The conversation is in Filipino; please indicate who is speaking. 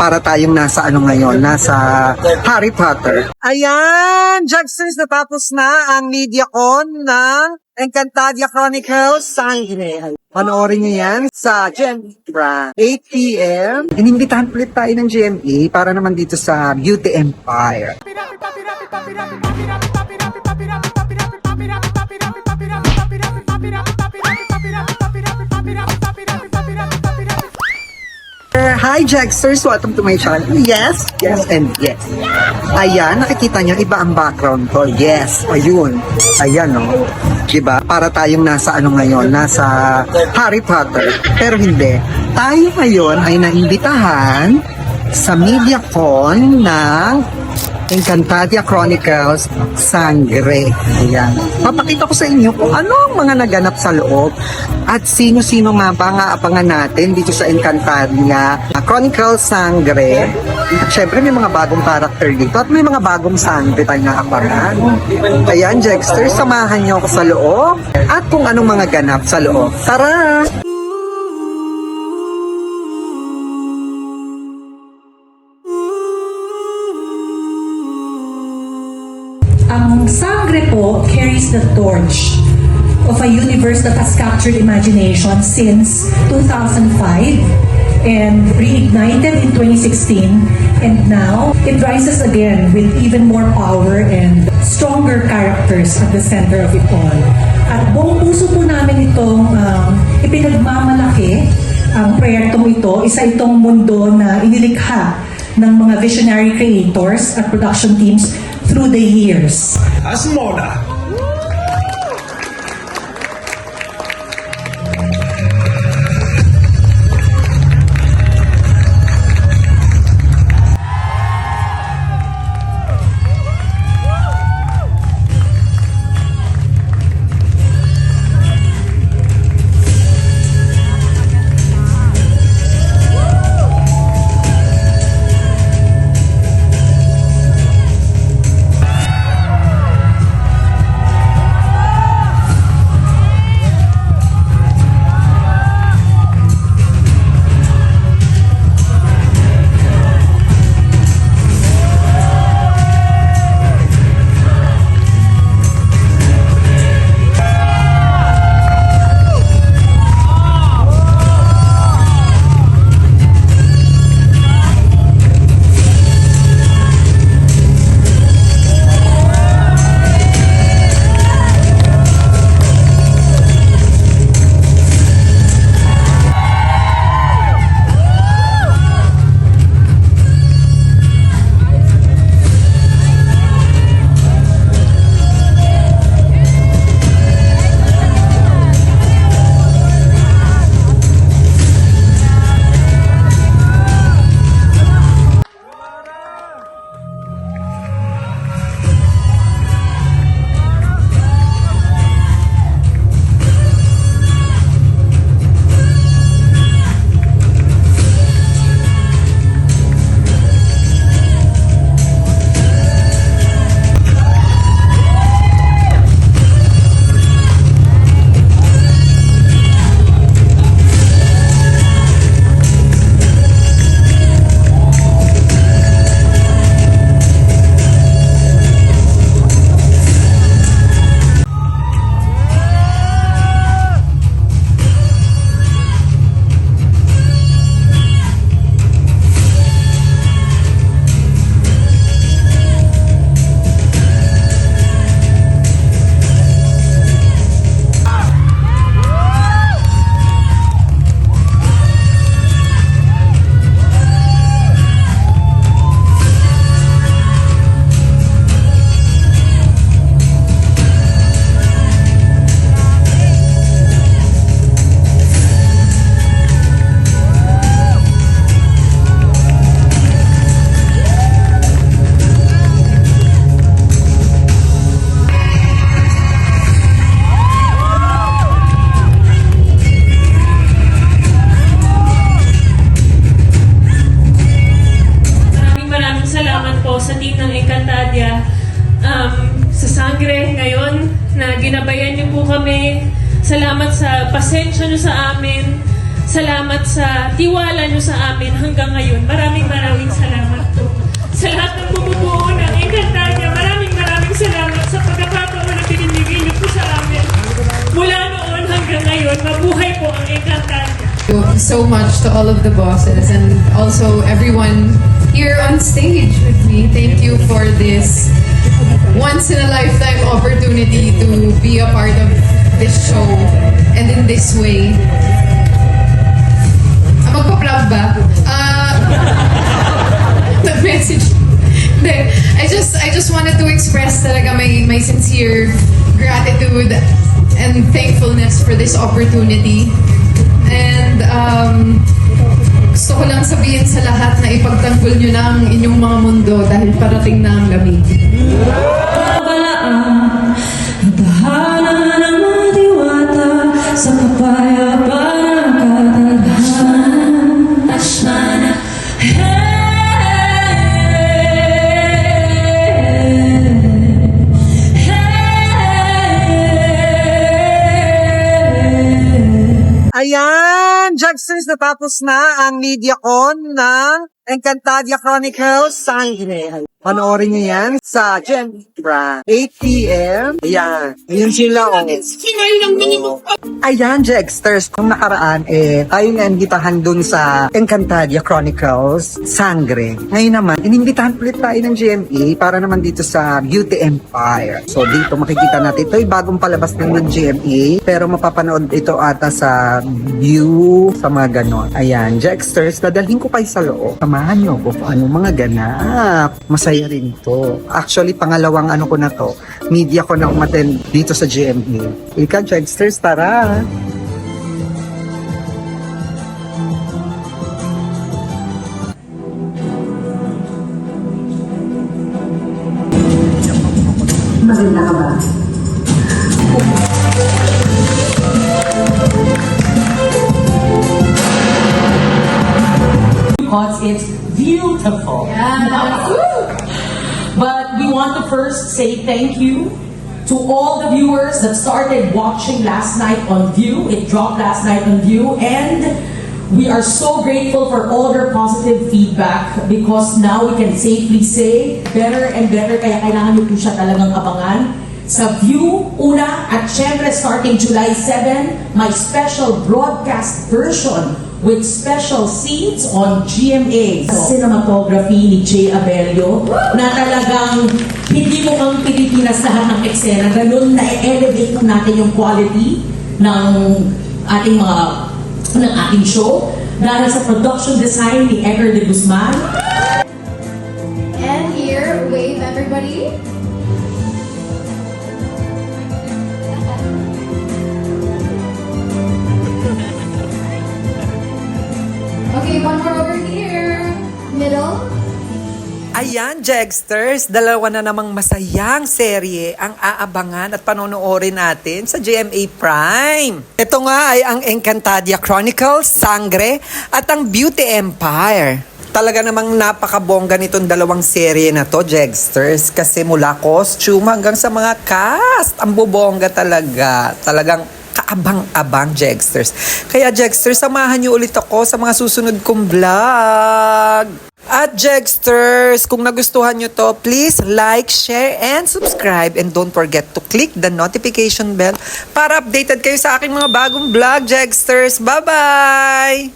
Speaker 1: para tayong nasa ano ngayon, nasa Harry Potter. Ayan, Jacksons, natapos na ang MediaCon ng Encantadia Chronicles Sangre. Panoorin niyo yan sa GMA Brand. 8 p.m. Inimbitahan ulit tayo ng GMA para naman dito sa Beauty Empire. Uh, Hi Jacksters! Welcome to my channel. Yes, yes, and yes. Ayan, nakikita niyo, iba ang background ko. Yes, ayun. Ayan, no. Diba? Para tayong nasa ano ngayon, nasa Harry Potter. Pero hindi. Tayo ngayon ay naimbitahan sa MediaCon ng Encantadia Chronicles Sangre. Ayan. Papakita ko sa inyo kung ano ang mga naganap sa loob at sino-sino nga ba nga abangan natin dito sa Encantadia Chronicles Sangre. At syempre may mga bagong character dito at may mga bagong sangre tayo na abangan. Ayan, Jexter, samahan niyo ako sa loob at kung anong mga ganap sa loob. Tara!
Speaker 2: The torch of a universe that has captured imagination since 2005 and reignited in 2016 and now it rises again with even more power and stronger characters at the center of it all. At buong puso po namin itong um, ipinagmamalaki ang proyektong ito, isa itong mundo na inilikha ng mga visionary creators at production teams through the years.
Speaker 3: Asmona.
Speaker 4: Maraming mo kami. Salamat sa pasensya nyo sa amin. Salamat sa tiwala nyo sa amin hanggang ngayon. Maraming maraming salamat po. Sa lahat ng bumubuo ng Encantadia, maraming maraming salamat sa pagkakataon na pinibigay nyo po sa amin. Mula noon hanggang ngayon, mabuhay po ang Encantadia.
Speaker 3: Thank you so much to all of the bosses and also everyone here on stage with me. Thank you for this once in a lifetime opportunity to be a part of this show and in this way. Ah, magpa-plug ba? Ah, nag-message. Hindi. I just I just wanted to express talaga my my sincere gratitude and thankfulness for this opportunity. And um, ko lang sabihin sa lahat na ipagtanggol nyo na ang inyong mga mundo dahil parating na ang lamig.
Speaker 1: Ayan, Jagsters, natapos na ang MediaCon ng Encantadia Chronicles Sangre. Panoorin niyo yan sa Gen Brand. 8 p.m. Ayan. Ayan sila. Oh. Ayan, Jagsters. Kung nakaraan, eh, tayo nga imbitahan dun sa Encantadia Chronicles Sangre. Ngayon naman, inimbitahan ulit tayo ng GMA para naman dito sa Beauty Empire. So, dito makikita natin. Ito ay bagong palabas ng ng GMA. Pero mapapanood ito ata sa View, sa mga ganon. Ayan, Jagsters, dadalhin ko kayo sa loob. Samahan niyo ko kung ano mga ganap. Masaya rin to. Actually, pangalawang ano ko na to. Media ko na umaten dito sa GMA. Ika, Jagsters, tara! Maganda ka ba?
Speaker 5: because it's beautiful. We want to first say thank you to all the viewers that started watching last night on View. It dropped last night on View and we are so grateful for all their positive feedback because now we can safely say better and better kaya kailangan nyo po siya talagang abangan. Sa View, una, at syempre starting July 7, my special broadcast version with special scenes on GMA. Cinematography ni Jay Abelio na talagang hindi mo kang Pilipinas lahat ng eksena. Ganun na elevate natin yung quality ng ating mga ng ating show. Dahil sa production design ni Edgar de Guzman,
Speaker 6: And here, wave everybody.
Speaker 1: Ayan, Jagsters, dalawa na namang masayang serye ang aabangan at panonoorin natin sa GMA Prime. Ito nga ay ang Encantadia Chronicles, Sangre, at ang Beauty Empire. Talaga namang napakabongga nitong dalawang serye na to, Jagsters. Kasi mula costume hanggang sa mga cast, ang bubongga talaga. Talagang kaabang-abang, Jagsters. Kaya, Jagsters, samahan niyo ulit ako sa mga susunod kong vlog. At Jegsters, kung nagustuhan nyo to, please like, share, and subscribe. And don't forget to click the notification bell para updated kayo sa aking mga bagong vlog, Jegsters. Bye-bye!